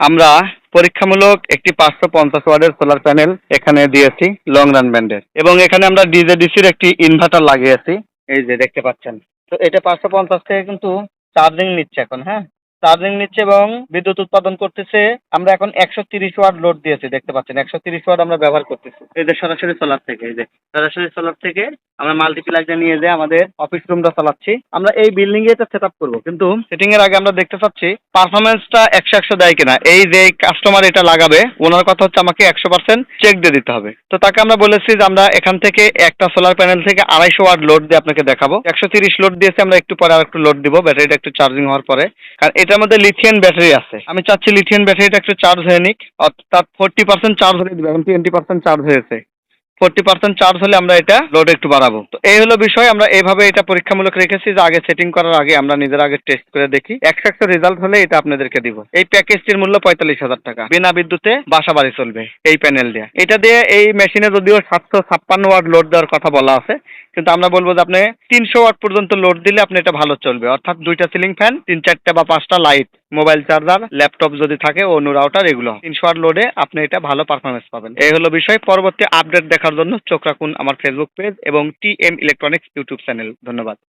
আমরা পরীক্ষামূলক একটি পাঁচশো পঞ্চাশ ওয়ার্ডের সোলার প্যানেল এখানে দিয়েছি লং রান ব্যান্ডের এবং এখানে আমরা ডিজেডিসির একটি ইনভার্টার লাগিয়েছি। এই যে দেখতে পাচ্ছেন। তো এটা পাঁচশো পঞ্চাশ থেকে কিন্তু চার্জিং নিচ্ছে এখন হ্যাঁ? চার্জিং নিচ্ছে এবং বিদ্যুৎ উৎপাদন করতেছে। আমরা এখন একশো তিরিশ ওয়াট লোড দিয়েছি দেখতে পাচ্ছেন। একশো তিরিশ ওয়াট আমরা ব্যবহার করতেছি। এই যে সরাসরি সোলার থেকে এই যে সরাসরি সোলার থেকে আমরা মাল্টিপ্লাগটা নিয়ে যে আমাদের অফিস রুমটা চালাচ্ছি আমরা এই বিল্ডিং এ এটা সেট আপ করব। কিন্তু সেটিং এর আগে আমরা দেখতে চাচ্ছি পারফরমেন্সটা একশো একশো দেয় কিনা। এই যে কাস্টমার এটা লাগাবে ওনার কথা হচ্ছে আমাকে একশো পার্সেন্ট চেক দিয়ে দিতে হবে। তো তাকে আমরা বলেছি যে আমরা এখান থেকে একটা সোলার প্যানেল থেকে আড়াইশো ওয়াট লোড দিয়ে আপনাকে দেখাবো। একশো তিরিশ লোড দিয়েছি আমরা একটু পরে আর একটু লোড দিব ব্যাটারিটা একটু চার্জিং হওয়ার পরে। কারণ এটার মধ্যে লিথিয়াম ব্যাটারি আছে। আমি চাচ্ছি লিথিয়াম ব্যাটারিটা একটু চার্জ হয়ে নিক। অর্থাৎ ফোরটি পার্সেন্ট চার্জ হয়ে দিবে, এখন টোয়েন্টি পার্সেন্ট চার্জ হয়েছে। ফোর্টি পার্সেন্ট চার্জ হলে আমরা এটা লোড একটু বাড়াবো। তো এই হলো বিষয়, আমরা এইভাবে এটা পরীক্ষামূলক রেখেছি যে আগে সেটিং করার আগে আমরা নিজের আগে টেস্ট করে দেখি। একশো রেজাল্ট হলে এটা আপনাদেরকে দিব। এই প্যাকেজটির মূল্য পঁয়তাল্লিশ হাজার টাকা। বিনা বিদ্যুতে বাসা বাড়ি চলবে এই প্যানেল দিয়ে। এটা দিয়ে এই মেশিনে যদিও সাতশো ছাপ্পান্ন ওয়াট লোড দেওয়ার কথা বলা আছে, কিন্তু আমরা বলব যে আপনি তিনশো ওয়াট পর্যন্ত লোড দিলে আপনি এটা ভালো চলবে। অর্থাৎ দুইটা সিলিং ফ্যান তিন চারটা বা পাঁচটা লাইট মোবাইল চার্জার, ল্যাপটপ যদি থাকে নো রাউটার এগুলো। তিনশো আট লোডে আপনি এটা ভালো পারফরমেন্স পাবেন। এই হলো বিষয়। পরবর্তী আপডেট দেখার জন্য চোখ রাখুন আমার ফেসবুক পেজ এবং T M electronics YouTube channel ধন্যবাদ।